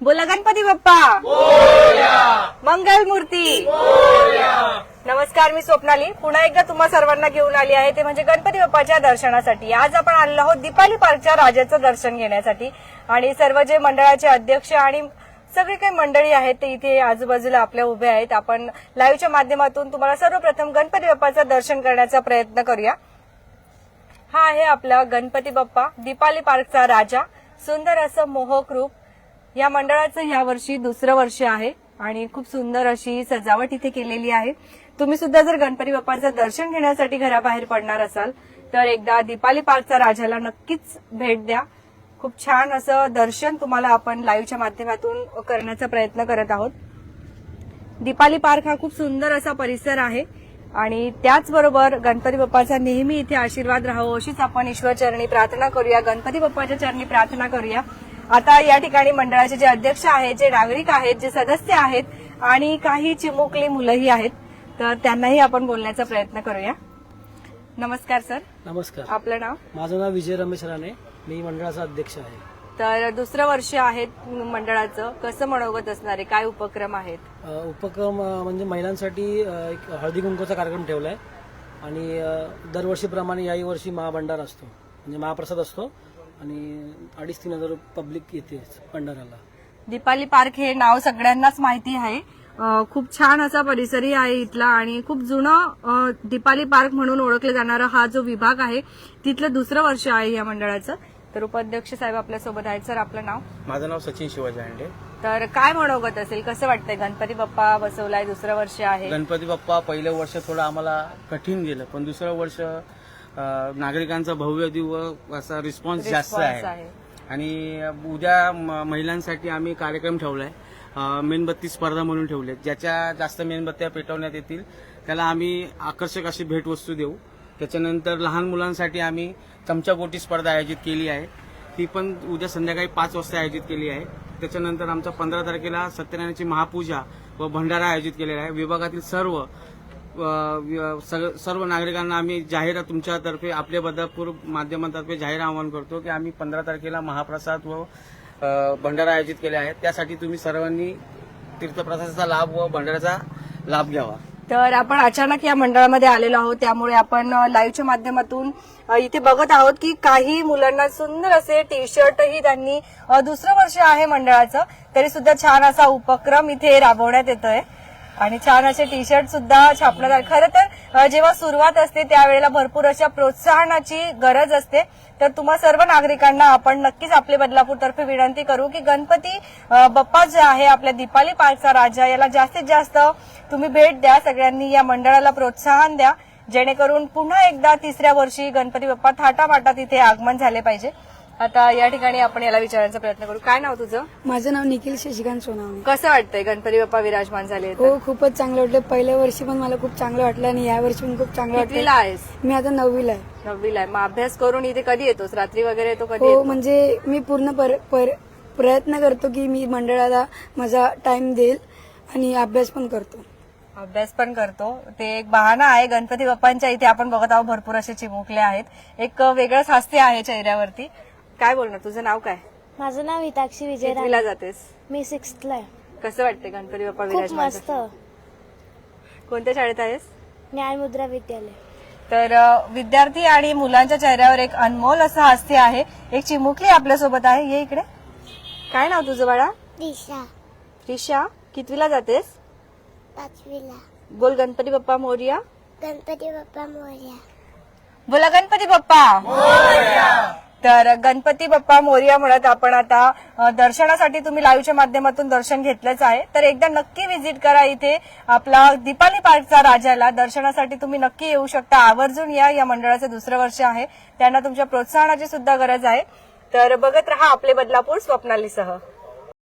बोला गणपती बाप्पा. मंगल मूर्ती. नमस्कार मी स्वप्नाली. पुन्हा एकदा तुम्हा सर्वांना घेऊन आली आहे ते म्हणजे गणपती बाप्पाच्या दर्शनासाठी. आज आपण आलेलो आहोत दीपाली पार्कच्या राजाचं दर्शन घेण्यासाठी. आणि सर्व जे मंडळाचे अध्यक्ष आणि सगळी काही मंडळी आहेत ते इथे आजूबाजूला आपल्या उभे आहेत. आपण लाईव्हच्या माध्यमातून तुम्हाला सर्वप्रथम गणपती बाप्पाचं दर्शन करण्याचा प्रयत्न करूया. हा आहे आपला गणपती बाप्पा दीपाली पार्कचा राजा. सुंदर असं मोहक रूप या मंडळाचं ह्या वर्षी दुसरं वर्ष आहे आणि खूप सुंदर अशी सजावट इथे केलेली आहे. तुम्ही सुद्धा जर गणपती बाप्पाचं दर्शन घेण्यासाठी घराबाहेर पडणार असाल तर एकदा दीपाली पार्कचा राजाला नक्कीच भेट द्या. खूप छान असं दर्शन तुम्हाला आपण लाईव्हच्या माध्यमातून करण्याचा प्रयत्न करत आहोत. दीपाली पार्क हा खूप सुंदर असा परिसर आहे आणि त्याचबरोबर गणपती बाप्पाचा नेहमी इथे आशीर्वाद राहावं अशीच आपण ईश्वर चरणी प्रार्थना करूया. गणपती बाप्पाच्या चरणी प्रार्थना करूया. आता या ठिकाणी मंडळाचे जे अध्यक्ष आहेत जे नागरिक आहेत जे सदस्य आहेत आणि काही चिमुकली मुलंही आहेत तर त्यांनाही आपण बोलण्याचा प्रयत्न करूया. नमस्कार सर. नमस्कार. आपलं नाव? माझं नाव विजय रमेश राणे. मी मंडळाचा अध्यक्ष आहे. तर दुसरं वर्ष आहे मंडळाचं. कसं मनोगत असणार? आहे काय उपक्रम आहेत? उपक्रम अ, म्हणजे महिलांसाठी अ, एक हळदी कुंकूचा कार्यक्रम ठेवला आहे आणि अ, दरवर्षीप्रमाणे याही वर्षी महाभंडार असतो. म्हणजे महाप्रसाद असतो. आणि अडीच तीन हजार पब्लिक येते भंडाराला दीपाली पार्क हे नाव सगळ्यांनाच माहिती आहे. अं, खूप छान असा परिसरही आहे इथला आणि खूप जुनं अं, दीपाली पार्क म्हणून ओळखलं जाणारा हा जो विभाग आहे तिथलं दुसरं वर्ष आहे या मंडळाचं. तर उपाध्यक्ष साहेब आपल्यासोबत आहेत. सर आपलं नाव? माझं नाव सचिन शिवाजी हांडे तर काय मनोगत असेल? कसं वाटतंय? गणपती बाप्पा बसवलाय दुसरं वर्ष आहे. गणपती बाप्पा पहिलं वर्ष थोडं आम्हाला कठीण गेलं पण दुसरं वर्ष नागरिकांचा भव्य दिव असा रिस्पॉन्स जास्त आहे. आणि उद्या महिलांसाठी आम्ही कार्यक्रम ठेवलाय. अं, मेणबत्ती स्पर्धा म्हणून ठेवले ज्याच्या जास्त मेणबत्त्या पेटवण्यात येतील त्याला आम्ही आकर्षक अशी भेटवस्तू देऊ. त्याच्यानंतर लहान मुलांसाठी आम्ही चमचा गोटी स्पर्धा आयोजित केली आहे. ती पण उद्या संध्याकाळी पाच वाजता आयोजित केली आहे. त्याच्यानंतर आमचा पंधरा तारखेला सत्यनारायणाची महापूजा व भंडारा आयोजित केलेला आहे. विभागातील सर्व सर्व नागरिकांना आम्ही जाहीर तुमच्यातर्फे आपल्या बदलपूर माध्यमातर्फे जाहीर आवाहन करतो की आम्ही पंधरा तारखेला महाप्रसाद व भंडारा आयोजित केले आहेत. त्यासाठी तुम्ही सर्वांनी तीर्थप्रसादाचा लाभ व भंडाराचा लाभ घ्यावा. तर आपण अचानक या मंडळामध्ये आलेलो आहोत. त्यामुळे आपण लाईव्हच्या माध्यमातून इथे बघत आहोत की काही मुलांना सुंदर असे टी शर्टही त्यांनी दुसरं वर्ष आहे मंडळाचं. तरी सुद्धा छान असा उपक्रम इथे राबवण्यात येतोय. आणि छान असे टी शर्ट सुद्धा छापण्यात आले. खरं तर जेव्हा सुरुवात असते त्यावेळेला भरपूर अशा प्रोत्साहनाची गरज असते. तर तुम्हा सर्व नागरिकांना आपण नक्कीच आपले बदलापूर तर्फे विनंती करू की गणपती बप्पा बाप्पा जे आहे आपल्या दीपाली पार्कचा राजा याला जास्तीत जास्त तुम्ही भेट द्या. सगळ्यांनी या मंडळाला प्रोत्साहन द्या. जेणेकरून पुन्हा एकदा तिसऱ्या वर्षी गणपती बाप्पा थाटामाटात तिथे आगमन झाले पाहिजे. आता या ठिकाणी आपण याला विचारण्याचा प्रयत्न करू. काय नाव तुझं? माझं नाव निखिल शशिकांत सोनावणे. कसं वाटतंय? गणपती बाप्पा विराजमान झाले तर? हो खूपच चांगलं वाटलं. पहिल्या वर्षी पण मला खूप चांगलं वाटलं आणि या वर्षी पण खूप चांगलं कितवीला वाटलं आहेस? मी आता नववीला आहे. नववीला आहे. मग अभ्यास करून इथे कधी येतोस? रात्री वगैरे येतो कधी हो येतो? म्हणजे मी पूर्ण पर- पर- प्रयत्न करतो की मी मंडळाला माझा टाइम देईल आणि अभ्यास पण करतो. अभ्यास पण करतो. ते एक बहाणा आहे. गणपती बाप्पांच्या इथे आपण बघत आहोत भरपूर असे चिमुकले आहेत. एक वेगळंच हास्य आहे चेहऱ्यावरती. काय बोलणार? तुझं नाव काय? माझं नाव हिताक्षी विजय. कितवीला जातेस? मी सिक्स्थला आहे. कसं वाटतंय गणपती बाप्पा खूप विराजमान मस्त. कोणत्या शाळेत आहेस? न्यायमुद्रा विद्यालय. तर अ, विद्यार्थी आणि मुलांच्या चेहऱ्यावर एक अनमोल असं हास्य आहे. एक चिमुकली आपल्यासोबत आहे. ये इकडे. काय नाव तुझं बाळा? दिशा. रिशा कितवीला जातेस? पाचवीला. बोल गणपती बाप्पा मोर्या. गणपती बाप्पा मोर्या. बोला गणपती बाप्पा. तर गणपती बाप्पा मोर्या म्हणत आपण आता दर्शनासाठी तुम्ही लाईव्हच्या माध्यमातून दर्शन घेतलंच आहे. तर एकदा नक्की व्हिजिट करा इथे आपला दीपाली पार्कचा राजाला. दर्शनासाठी तुम्ही नक्की येऊ शकता. आवर्जून या या मंडळाचं दुसरं वर्ष आहे. त्यांना तुमच्या प्रोत्साहनाची सुद्धा गरज आहे. तर बघत रहा आपले बदलापूर स्वप्नालीसह.